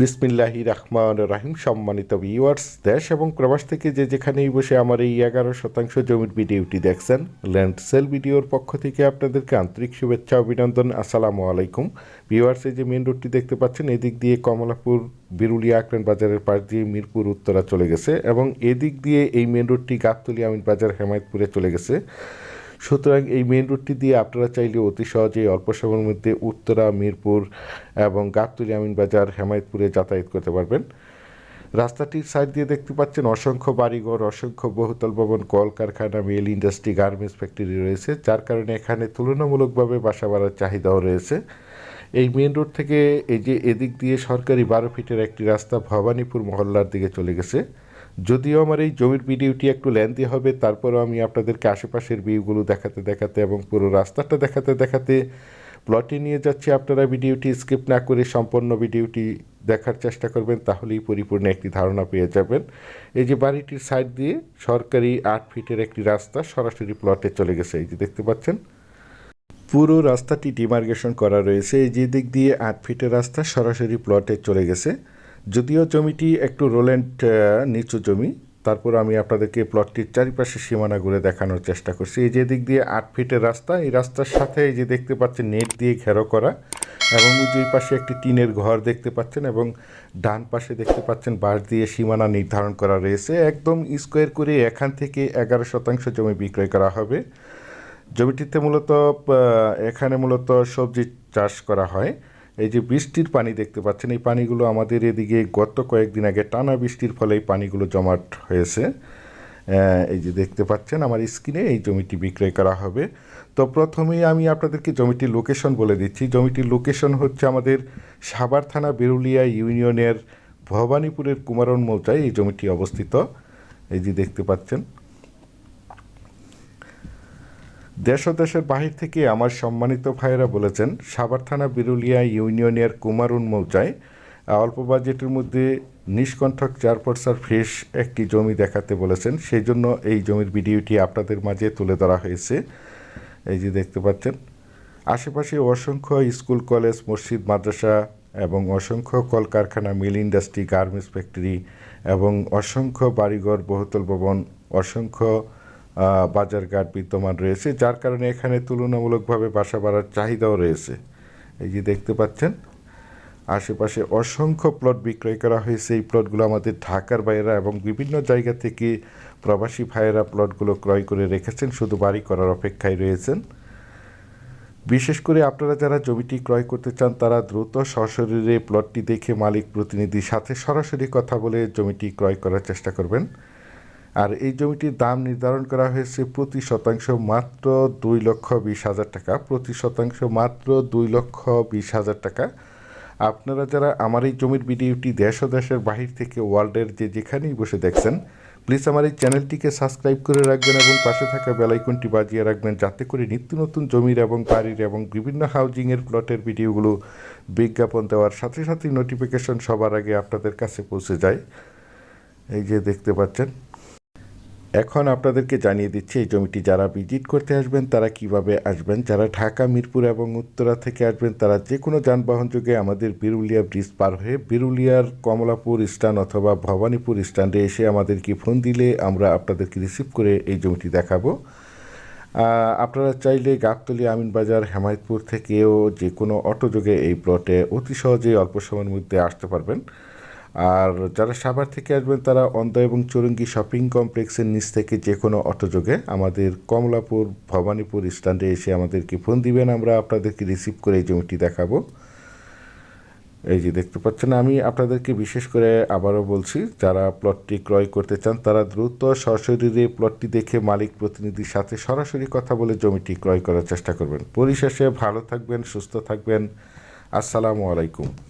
বিসমিল্লাহি রহমান রাহিম, সম্মানিত ভিউয়ার্স দেশ এবং প্রবাস থেকে যে যেখানেই বসে আমার এই এগারো শতাংশ জমির ভিডিওটি দেখছেন ল্যান্ড সেল ভিডিওর পক্ষ থেকে আপনাদেরকে আন্তরিক শুভেচ্ছা, অভিনন্দন, আসসালামু আলাইকুম। ভিউয়ার্স এই যে মেন রোডটি দেখতে পাচ্ছেন, এদিক দিয়ে কমলাপুর, বিরুলিয়া, আকরান বাজারের পাশ দিয়ে মিরপুর, উত্তরা চলে গেছে এবং এদিক দিয়ে এই মেন রোডটি গাবতলি আমিন বাজার, হেমায়তপুরে চলে গেছে। সুতরাং এই মেন রুটটি দিয়ে আপনারা চাইলে অতি সহজেই অল্প সময়ের মধ্যে উত্তরা, মিরপুর এবং গাবতলি আমিনবাজার হেমায়তপুরে যাতায়াত করতে পারবেন। রাস্তাটির সাইড দিয়ে দেখতে পাচ্ছেন অসংখ্য বাড়িঘর, অসংখ্য বহুতল ভবন, কলকারখানা মিল ইন্ডাস্ট্রি গার্মেন্টস ফ্যাক্টরি রয়েছে, যার কারণে এখানে তুলনামূলকভাবে বাসা বাড়ার চাহিদাও রয়েছে। এই মেন রোড থেকে এই যে এদিক দিয়ে সরকারি বারো ফিটের একটি রাস্তা ভবানীপুর মহল্লার দিকে চলে গেছে। যদিও আমার এই জমির ভিডিওটি একটু লেন্দি হবে, তারপরও আমি আপনাদেরকে আশেপাশের ভিউগুলো দেখাতে দেখাতে এবং পুরো রাস্তাটা দেখাতে দেখাতে প্লটে নিয়ে যাচ্ছি। আপনারা ভিডিওটি স্কিপ না করে সম্পূর্ণ ভিডিওটি দেখার চেষ্টা করবেন, তাহলেই পরিপূর্ণ একটি ধারণা পেয়ে যাবেন। এই যে বাড়িটির সাইড দিয়ে সরকারি আট ফিটের একটি রাস্তা সরাসরি প্লটে চলে গেছে, এই যে দেখতে পাচ্ছেন? পুরো রাস্তাটি ডিমার্গেশন করা রয়েছে। এই যে দিক দিয়ে আট ফিটের রাস্তা সরাসরি প্লটে চলে গেছে। যদিও জমিটি একটু রোল্যান্ড নিচু জমি, তারপর আমি আপনাদেরকে প্লটটির চারিপাশে সীমানা ঘুরে দেখানোর চেষ্টা করছি। এই যে দিক দিয়ে আট ফিটের রাস্তা, এই রাস্তার সাথে এই যে দেখতে পাচ্ছেন নেট দিয়ে ঘেরো করা এবং দুই পাশে একটি টিনের ঘর দেখতে পাচ্ছেন এবং ডান পাশে দেখতে পাচ্ছেন বাঁশ দিয়ে সীমানা নির্ধারণ করা রয়েছে। একদম স্কোয়ার করে এখান থেকে এগারো শতাংশ জমি বিক্রয় করা হবে। জমিটিতে মূলত এখানে মূলত সবজি চাষ করা হয়। এই যে বৃষ্টির পানি দেখতে পাচ্ছেন, এই পানিগুলো আমাদের এদিকে গত কয়েকদিন আগে টানা বৃষ্টির ফলে এই পানিগুলো জমাট হয়েছে। এই যে দেখতে পাচ্ছেন, আমার স্ক্রিনে এই জমিটি বিক্রয় করা হবে। তো প্রথমেই আমি আপনাদেরকে জমিটির লোকেশন বলে দিচ্ছি। জমিটির লোকেশন হচ্ছে আমাদের সাভার থানা বেরুলিয়া ইউনিয়নের ভবানীপুরের কুমারন মৌচায় এই জমিটি অবস্থিত। এই যে দেখতে পাচ্ছেন দেশ ও দেশের বাহির থেকে আমার সম্মানিত ভাইয়েরা বলেছেন, সাভার থানা বিরুলিয়া ইউনিয়নের কুমারুন মৌচায় অল্প বাজেটের মধ্যে নিষ্কণ্ঠক চার পরসার ফ্রেশ একটি জমি দেখাতে বলেছেন। সেই জন্য এই জমির ভিডিওটি আপনাদের মাঝে তুলে ধরা হয়েছে। এই যে দেখতে পাচ্ছেন, আশেপাশে অসংখ্য স্কুল, কলেজ, মসজিদ, মাদ্রাসা এবং অসংখ্য কলকারখানা, মিল ইন্ডাস্ট্রি, গার্মেন্টস ফ্যাক্টরি এবং অসংখ্য বাড়িঘর, বহুতল ভবন, অসংখ্য বাজারঘাট বিদ্যমান রয়েছে, যার কারণে এখানে তুলনামূলকভাবে বাসা বাড়ার চাহিদাও রয়েছে। এই যে দেখতে পাচ্ছেন, আশেপাশে অসংখ্য প্লট বিক্রয় করা হয়েছে। এই প্লটগুলো আমাদের ঢাকার বাইরা এবং বিভিন্ন জায়গা থেকে প্রবাসী ভাইয়েরা প্লটগুলো ক্রয় করে রেখেছেন, শুধু বাড়ি করার অপেক্ষায় রয়েছেন। বিশেষ করে আপনারা যারা জমিটি ক্রয় করতে চান, তারা দ্রুত সশরীরে প্লটটি দেখে মালিক প্রতিনিধির সাথে সরাসরি কথা বলে জমিটি ক্রয় করার চেষ্টা করবেন। আর এই জমিটির দাম নির্ধারণ করা হয়েছে প্রতি শতাংশ মাত্র দুই লক্ষ বিশ হাজার টাকা। প্রতি শতাংশ মাত্র দুই লক্ষ বিশ হাজার টাকা। আপনারা যারা আমার এই জমির ভিডিওটি দেশ ও দেশের বাহির থেকে ওয়ার্ল্ডের যে যেখানেই বসে দেখছেন প্লিজ আমার এই চ্যানেলটিকে সাবস্ক্রাইব করে রাখবেন এবং পাশে থাকা বেলাইকনটি বাজিয়ে রাখবেন যাতে করে নিত্য নতুন জমির এবং বাড়ির এবং বিভিন্ন হাউজিংয়ের প্লটের ভিডিওগুলো বিজ্ঞাপন দেওয়ার সাথে সাথে নোটিফিকেশন সবার আগে আপনাদের কাছে পৌঁছে যায়। এই যে দেখতে পাচ্ছেন এখন আপনাদেরকে জানিয়ে দিচ্ছি, এই জমিটি যারা ভিজিট করতে আসবেন, তারা কীভাবে আসবেন? যারা ঢাকা, মিরপুর এবং উত্তরা থেকে আসবেন, তারা যে কোনো যানবাহন যোগে আমাদের বিরুলিয়া ব্রিজ পার হয়ে বিরুলিয়ার কমলাপুর স্ট্যান্ড অথবা ভবানীপুর স্ট্যান্ডে এসে আমাদেরকে ফোন দিলে আমরা আপনাদেরকে রিসিভ করে এই জমিটি দেখাবো। আপনারা চাইলে গাবতলি আমিনবাজার হেমায়তপুর থেকেও যে কোনো অটোযোগে এই প্লটে অতি সহজেই অল্প সময়ের মধ্যে আসতে পারবেন। আর যারা সাভার থেকে আসবেন, তারা অন্দা এবং চুরঙ্গি শপিং কমপ্লেক্সের নিচ থেকে যে কোনো অটোযোগে আমাদের কমলাপুর, ভবানীপুর স্ট্যান্ডে এসে আমাদেরকে ফোন দিবেন। আমরা আপনাদেরকে রিসিভ করে এই জমিটি দেখাবো। এই যে দেখতে পাচ্ছেন, আমি আপনাদেরকে বিশেষ করে আবারও বলছি, যারা প্লটটি ক্রয় করতে চান, তারা দ্রুত সশরীরে প্লটটি দেখে মালিক প্রতিনিধির সাথে সরাসরি কথা বলে জমিটি ক্রয় করার চেষ্টা করবেন। পরিশেষে ভালো থাকবেন, সুস্থ থাকবেন। আসসালামু আলাইকুম।